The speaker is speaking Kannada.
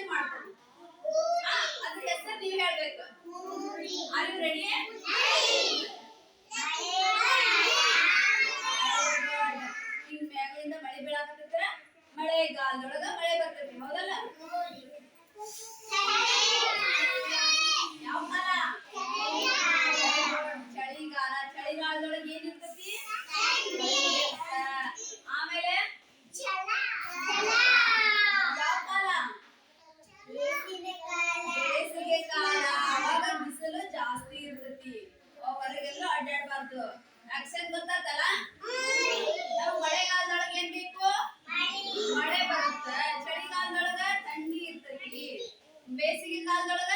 ಡಿಸೈಡ್ ಮಾಡ್ಬೇಕು? ಅದ್ರ ಹೆಸರು ನೀವು ಹೇಳ್ಬೇಕು. ಆರ್ ಯು ರೆಡಿ ಈಗ ಮ್ಯಾಗಿಂದ ಮಳೆ ಬೀಳಾಕತ್ತೈತ್ರ? ಮಳೆಗಾಲದೊಳಗ ಮಳೆ ಬರ್ತೈತಿ, ಹೌದಲ್ಲ? ಯಾವ ಮರ? ಚಳಿಗಾಲ, ಚಳಿಗಾಲದೊಳಗ ಏನಿರ್ತೈತಿ ಜಾಸ್ತಿ ಇರ್ತೈತಿ. ಹೊರಗೆಲ್ಲ ಅಡ್ಡಾಡಬಾರ್ದು ಆಕ್ಷನ್ ಗೊತ್ತಾತಲ್ಲ? ನಾವು ಮಳೆಗಾಲದೊಳಗೆ ಏನ್ ಬೇಕು? ಮಳೆ. ಬರುತ್ತೆ. ಚಳಿಗಾಲದೊಳಗ ತಣ್ಣಿ ಇರ್ತೈತಿ. ಬೇಸಿಗೆ ಕಾಲದೊಳಗ